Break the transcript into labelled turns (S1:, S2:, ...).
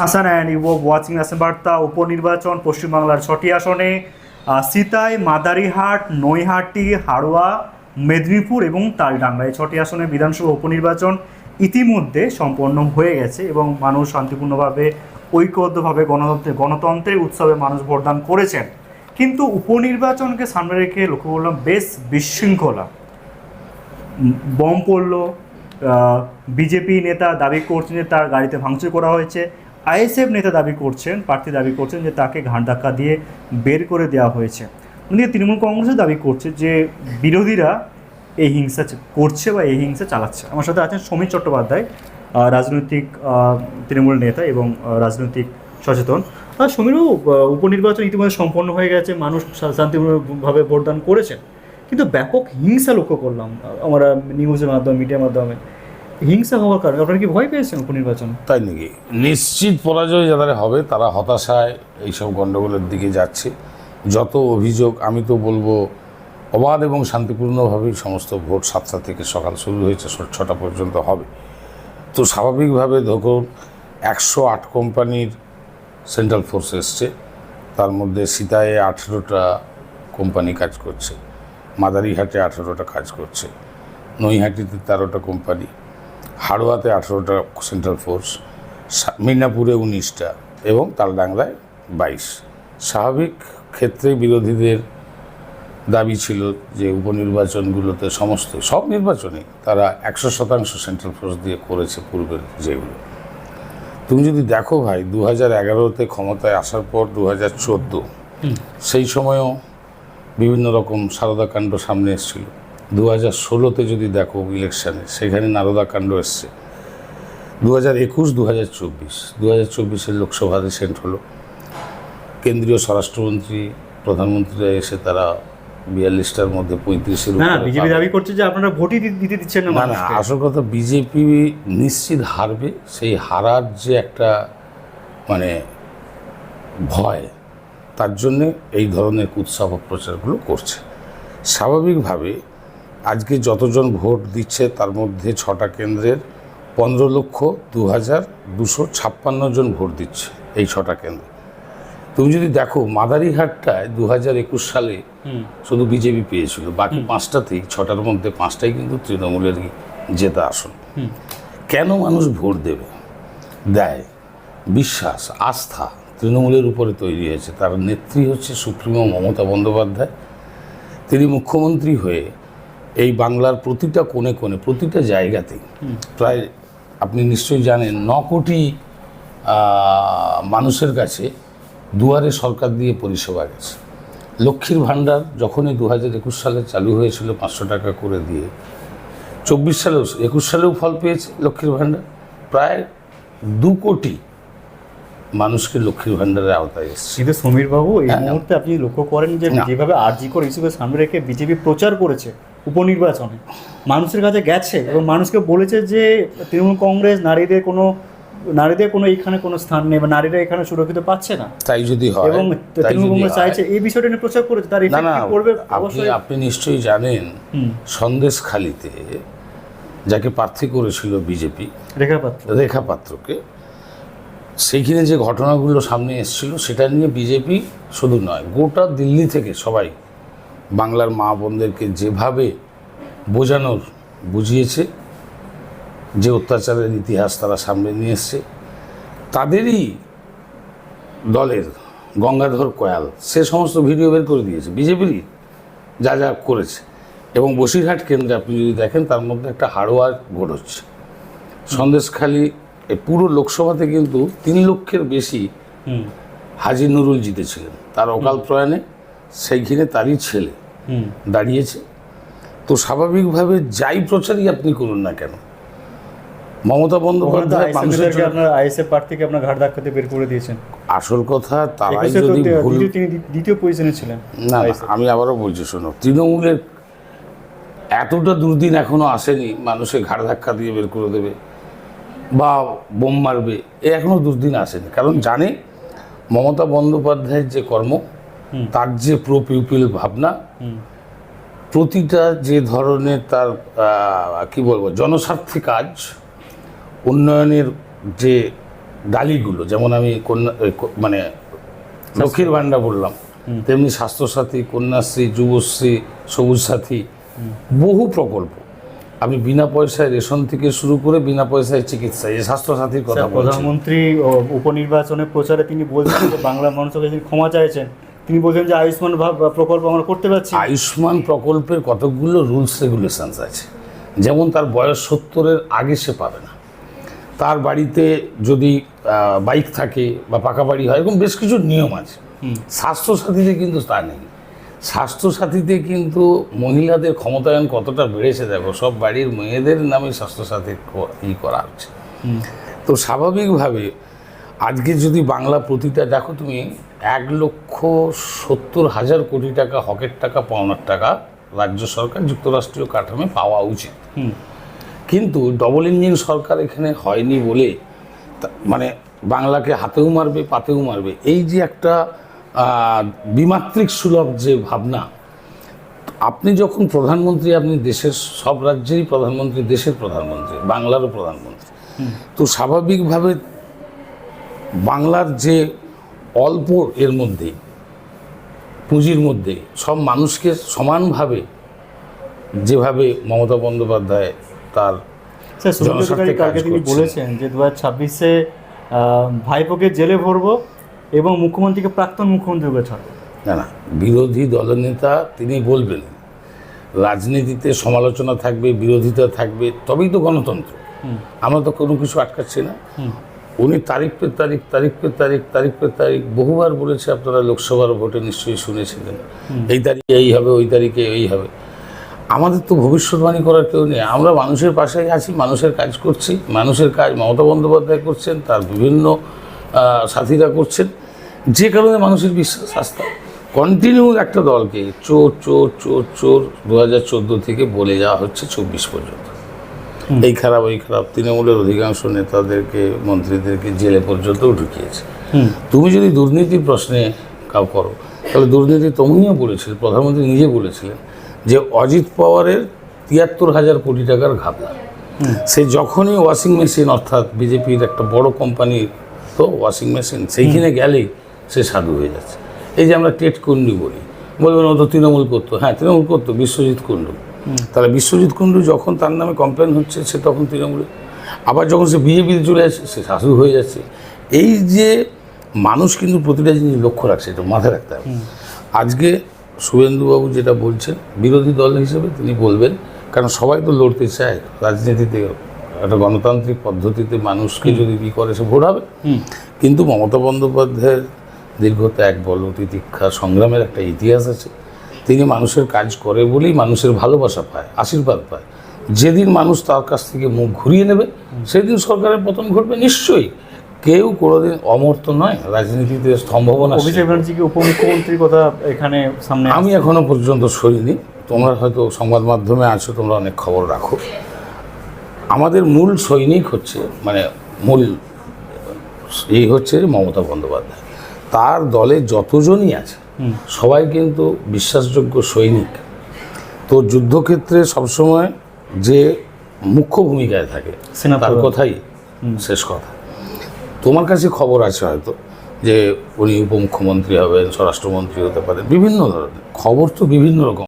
S1: Hasan and you watching আসেন বার্তা উপনির্বাচন, পশ্চিমবাংলার ছটি আসনে সিতাই, মাদারিহাট, নৈহাটি, হাড়োয়া, মেদিনীপুর এবং তালডাঙ্গা এই ছটি আসনে বিধানসভা উপনির্বাচন ইতিমধ্যে সম্পন্ন হয়ে গেছে এবং মানুষ শান্তিপূর্ণভাবে, ঐক্যবদ্ধভাবে গণতন্ত্রে গণতন্ত্রের উৎসবে মানুষ ভোটদান করেছেন। কিন্তু উপনির্বাচনকে সামনে রেখে লক্ষ্য করলাম বেশ বিশৃঙ্খলা। বম পড়ল বিজেপি নেতা, দাবি করছেন যে তার গাড়িতে ভাঙচুর করা হয়েছে। আইএসএফ নেতা দাবি করছেন প্রার্থী দাবি করছেন যে তাকে ঘাট ধাক্কা দিয়ে বের করে দেওয়া হয়েছে। অন্যদিকে তৃণমূল কংগ্রেসও দাবি করছে যে বিরোধীরা এই হিংসা করছে বা এই হিংসা চালাচ্ছে। আমার সাথে আছেন সমীর চট্টোপাধ্যায় রাজনৈতিক তৃণমূল নেতা এবং রাজনৈতিক সচেতন। আর আহ, উপনির্বাচন ইতিমধ্যে সম্পন্ন হয়ে গেছে মানুষ শান্তিপূর্ণভাবে ভোটদান করেছেন। কিন্তু ব্যাপক হিংসা লক্ষ্য করলাম আমরা নিউজের মাধ্যমে মিডিয়ার মাধ্যমে। হিংসা হওয়ার কারণে আপনারা কি ভয় পেয়েছেন উপনির্বাচন?
S2: তাই নাকি? নিশ্চিত পরাজয় যাদের হবে, তারা হতাশায় এইসব গণ্ডগোলের দিকে যাচ্ছে। যত অভিযোগ, আমি তো বলব, অবাধ এবং শান্তিপূর্ণভাবেই সমস্ত ভোট সাতটা থেকে সকাল শুরু হয়েছে ছটা পর্যন্ত হবে। তো স্বাভাবিকভাবে ধরুন, একশো আট কোম্পানির সেন্ট্রাল ফোর্স এসছে, তার মধ্যে সীতায়ে আঠেরোটা কোম্পানি কাজ করছে, মাদারিহাটে আঠেরোটা কাজ করছে, নৈহাটিতে তেরোটা কোম্পানি হাড়োয়াতে আঠেরোটা সেন্ট্রাল ফোর্স মিনাপুরে উনিশটা এবং তালডাংলায় বাইশ। স্বাভাবিক ক্ষেত্রে বিরোধীদের দাবি ছিল যে উপনির্বাচনগুলোতে সমস্ত সব নির্বাচনে তারা একশো শতাংশ সেন্ট্রাল ফোর্স দিয়ে করেছে পূর্বের যেগুলো। তুমি যদি দেখো ভাই দু হাজার এগারোতে ক্ষমতায় আসার পর দু হাজার চোদ্দ সেই সময়ও বিভিন্ন রকম সারদা কাণ্ড সামনে এসেছিল। দু হাজার ষোলোতে যদি দেখো ইলেকশানে সেখানে নারদা কাণ্ড এসছে। দু হাজার একুশ দু হাজার চব্বিশ দু হাজার চব্বিশের লোকসভা রিসেন্ট হলো। কেন্দ্রীয় স্বরাষ্ট্রমন্ত্রী প্রধানমন্ত্রীরা এসে তারা বিয়াল্লিশটার মধ্যে পঁয়ত্রিশের
S1: বিজেপি। দাবি করছে যে আপনারা ভোটই দিতে দিচ্ছেন না
S2: না না আসল কথা বিজেপি নিশ্চিত হারবে সেই হারার যে একটা মানে ভয় তার জন্যে এই ধরনের উৎসাহ প্রচারগুলো করছে। স্বাভাবিকভাবে আজকে যতজন ভোট দিচ্ছে তার মধ্যে ছটা কেন্দ্রের পনেরো লক্ষ দু হাজার দুশো ছাপ্পান্ন জন ভোট দিচ্ছে এই ছটা কেন্দ্রে। তুমি যদি দেখো মাদারিহাটটায় দু হাজার একুশ সালে শুধু বিজেপি পেয়েছিল বাকি পাঁচটাতেই ছটার মধ্যে পাঁচটাই কিন্তু তৃণমূলের জেতা আসন। কেন মানুষ ভোট দেবে? দেয় বিশ্বাস আস্থা তৃণমূলের উপরে তৈরি হয়েছে। তার নেত্রী হচ্ছে সুপ্রিমো মমতা বন্দ্যোপাধ্যায়। তিনি মুখ্যমন্ত্রী হয়ে এই বাংলার প্রতিটা কোণে কোণে প্রতিটা জায়গাতেই প্রায় আপনি নিশ্চয়ই জানেন ন কোটি মানুষের কাছে দুয়ারে সরকার দিয়ে পরিষেবা গেছে লক্ষ্মীর ভাণ্ডার যখনই দু হাজার একুশ সালে চালু হয়েছিল পাঁচশো টাকা করে দিয়ে চব্বিশ সালেও একুশ সালেও ফল পেয়েছে লক্ষ্মীর ভাণ্ডার প্রায় দু কোটি মানুষকে লক্ষ্মীর ভাণ্ডারের আওতায় এসেছে
S1: কিন্তু সমীর বাবু এই
S2: হ্যাঁ।
S1: মুহূর্তে আপনি লক্ষ্য করেন যে। যেভাবে আরজি করে ইস্যুকে সামনে রেখে বিজেপি প্রচার করেছে উপনির্বাচনে। মানুষের কাছে গেছে এবং মানুষকে বলেছে যে তৃণমূল কংগ্রেস নারীদের কোনো নারীদের কোনো এখানে কোনো স্থান নেই বা নারীরা এখানে সুরক্ষিত পাচ্ছে না।
S2: তাই যদি হয়
S1: এবং তৃণমূল কংগ্রেস চাইছে এই বিষয়টা নিয়ে প্রচার করেছে তার
S2: না না
S1: করবে? অবশ্যই
S2: আপনি নিশ্চয়ই জানেন
S1: হুম।
S2: সন্দেশখালিতে যাকে প্রার্থী করেছিল বিজেপি
S1: রেখা পাত্র।
S2: রেখা পাত্রকে সেইখানে যে ঘটনাগুলো সামনে এসেছিল সেটা নিয়ে বিজেপি শুধু নয় গোটা দিল্লি থেকে সবাই বাংলার মা বোনদেরকে যেভাবে বোঝানোর বুঝিয়েছে যে অত্যাচারের ইতিহাস তারা সামনে নিয়ে এসছে তাদেরই দলের গঙ্গাধর কয়াল সে সমস্ত ভিডিও বের করে দিয়েছে বিজেপিরই যা যা করেছে। এবং বসিরহাট কেন্দ্রে আপনি যদি দেখেন তার মধ্যে একটা হাড়োয়ার ভোট হচ্ছে। সন্দেশখালী পুরো লোকসভাতে কিন্তু তিন লক্ষের বেশি
S1: হুম।
S2: হাজি নুরুল জিতেছিলেন। তার অকাল প্রয়াণে সেইখানে তারই ছেলে। দাঁড়িয়েছে। তো স্বাভাবিকভাবে যাই প্রচারই আপনি করুন না কেন? মমতা বন্দ্যোপাধ্যায়
S1: আইএসএফ আপনার আইএসএফ প্রার্থীকে আপনার ঘাট ধাক্কাতে বের করে দিয়েছেন।
S2: আসল কথা তারাই
S1: একুশে
S2: যদি ভুল
S1: তিনি দ্বিতীয় পজিশনে ছিলেন
S2: না আমি আবারও বলছি শোনো তৃণমূলের এতটা দুর্দিন এখনও আসেনি মানুষের ঘাড় ধাক্কা দিয়ে বের করে দেবে বা বোম মারবে এ এখনও দুর্দিন আসেনি। কারণ জানে মমতা বন্দ্যোপাধ্যায়ের যে কর্ম। তার যে প্রো পিউপিল ভাবনা প্রতিটা যে ধরনের তার কি বলব জনস্বার্থে কাজ উন্নয়নের যে ডালিগুলো যেমন আমি কন্যা মানে লক্ষ্মীর ভাণ্ডার বললাম তেমনি স্বাস্থ্যসাথী কন্যাশ্রী যুবশ্রী সবুজ সাথী বহু প্রকল্প। আমি বিনা পয়সায় রেশন থেকে শুরু করে বিনা পয়সায় চিকিৎসা এই স্বাস্থ্যসাথীর কথা
S1: প্রধানমন্ত্রী উপনির্বাচনের প্রচারে তিনি বলছেন যে বাংলা মানুষের ক্ষমা চাইছেন তিনি বলছেন যে আয়ুষ্মান প্রকল্প আমরা করতে পারছি।
S2: আয়ুষ্মান প্রকল্পের কতগুলো রুলস রেগুলেশনস আছে? যেমন তার বয়স সত্তরের আগে সে পাবে না। তার বাড়িতে যদি বাইক থাকে বা পাকা বাড়ি হয় এরকম বেশ কিছু নিয়ম আছে। স্বাস্থ্যসাথীতে কিন্তু তা নেই। স্বাস্থ্যসাথীতে কিন্তু মহিলাদের ক্ষমতায়ন কতটা বেড়েছে দেখো সব বাড়ির মেয়েদের নামে স্বাস্থ্যসাথী ক- ই করা হচ্ছে। তো স্বাভাবিকভাবে আজকে যদি বাংলা প্রতিটা দেখো তুমি এক লক্ষ সত্তর হাজার কোটি টাকা হকের টাকা পাওনার টাকা রাজ্য সরকার যুক্তরাষ্ট্রীয় কাঠামে পাওয়া উচিত। কিন্তু ডবল ইঞ্জিন সরকার এখানে হয়নি বলে মানে বাংলাকে হাতেও মারবে পাতেও মারবে। এই যে একটা আহ, দ্বিমাত্রিক সুলভ যে ভাবনা আপনি যখন প্রধানমন্ত্রী আপনি দেশের সব রাজ্যেরই প্রধানমন্ত্রী দেশের প্রধানমন্ত্রী বাংলারও প্রধানমন্ত্রী। তো স্বাভাবিকভাবে বাংলার যে অল্প এর মধ্যে পুঁজির মধ্যে সব মানুষকে সমানভাবে যেভাবে মমতা বন্দ্যোপাধ্যায় তার
S1: কালকে তিনি বলেছেন যে দু হাজার ছাব্বিশে ভাইপোকে জেলে ভরবো এবং মুখ্যমন্ত্রীকে প্রাক্তন মুখ্যমন্ত্রী করে ছাড়বো
S2: না না বিরোধী দলনেতা তিনি বলবেন রাজনীতিতে সমালোচনা থাকবে বিরোধিতা থাকবে তবেই তো গণতন্ত্র। আমরা তো কোনো কিছু আটকাচ্ছি না। উনি তারিখ পে তারিখ তারিখ পে তারিখ তারিখ পে তারিখ বহুবার বলেছে আপনারা লোকসভার ভোটে নিশ্চয়ই শুনেছিলেন। এই তারিখে এই হবে ওই তারিখে এই হবে। আমাদের তো ভবিষ্যৎবাণী করার কেউ নেই। আমরা মানুষের পাশেই আছি মানুষের কাজ করছি মানুষের কাজ মমতা বন্দ্যোপাধ্যায় করছেন তার বিভিন্ন সাথীরা করছেন। যে কারণে মানুষের বিশ্বাস আস্থা। কন্টিনিউ একটা দলকে চোর চোর চোর চোর দু হাজার চোদ্দ থেকে বলে যাওয়া হচ্ছে চব্বিশ পর্যন্ত। এই খারাপ ওই খারাপ। তৃণমূলের অধিকাংশ নেতাদেরকে মন্ত্রীদেরকে জেলে পর্যন্তও ঢুকিয়েছে। তুমি যদি দুর্নীতির প্রশ্নে কাউ করো তাহলে দুর্নীতি তুমিও বলেছিলে প্রধানমন্ত্রী নিজে বলেছিলেন যে অজিত পাওয়ারের তিয়াত্তর হাজার কোটি টাকার ঘাপলা। সে যখনই ওয়াশিং মেশিন অর্থাৎ বিজেপির একটা বড় কোম্পানি তো ওয়াশিং মেশিন সেইখানে গেলেই সে সাধু হয়ে যাচ্ছে। এই যে আমরা টেট কুন্ডু বলি বলবেন ও তো তৃণমূল করতো। হ্যাঁ তৃণমূল করতো বিশ্বজিৎ কুণ্ডু। তাহলে বিশ্বজিৎ কুণ্ডু যখন তার নামে কমপ্লেন হচ্ছে সে তখন তৃণমূলে। আবার যখন সে বিজেপিতে চলে আসছে সে সাধু হয়ে যাচ্ছে। এই যে মানুষ কিন্তু প্রতিটা জিনিস লক্ষ্য রাখছে এটা মাথায় রাখতে হবে। আজকে শুভেন্দুবাবু যেটা বলছেন বিরোধী দল হিসেবে তিনি বলবেন কারণ সবাই তো লড়তে চায় রাজনীতিতে একটা গণতান্ত্রিক পদ্ধতিতে মানুষকে যদি কী করে সে ভোট হবে। কিন্তু মমতা বন্দ্যোপাধ্যায়ের দীর্ঘ ত্যাগ বল তিতিক্ষা সংগ্রামের একটা ইতিহাস আছে। তিনি মানুষের কাজ করে বলেই মানুষের ভালোবাসা পায় আশীর্বাদ পায়। যেদিন মানুষ তার কাছ থেকে মুখ ঘুরিয়ে নেবে সেদিন সরকারের পতন ঘটবে নিশ্চয়ই। কেউ কোনোদিন অমর্ত নয় রাজনীতিতে সম্ভাবনা
S1: অভিষেক ব্যানার্জিকে উপমুখ্যমন্ত্রীর কথা এখানে সামনে
S2: আমি এখনও পর্যন্ত সরিনি। তোমরা হয়তো সংবাদ মাধ্যমে আছো তোমরা অনেক খবর রাখো। আমাদের মূল সৈনিক হচ্ছে মানে মূল এই হচ্ছে মমতা বন্দ্যোপাধ্যায়। তার দলে যতজনই আছে সবাই কিন্তু বিশ্বাসযোগ্য সৈনিক। তো যুদ্ধক্ষেত্রে সবসময় যে মুখ্য ভূমিকায় থাকে। তার কথাই শেষ কথা। তোমার কাছে খবর আছে হয়তো যে উনি উপমুখ্যমন্ত্রী হবেন স্বরাষ্ট্রমন্ত্রী হতে পারেন বিভিন্ন ধরনের খবর তো বিভিন্ন রকম।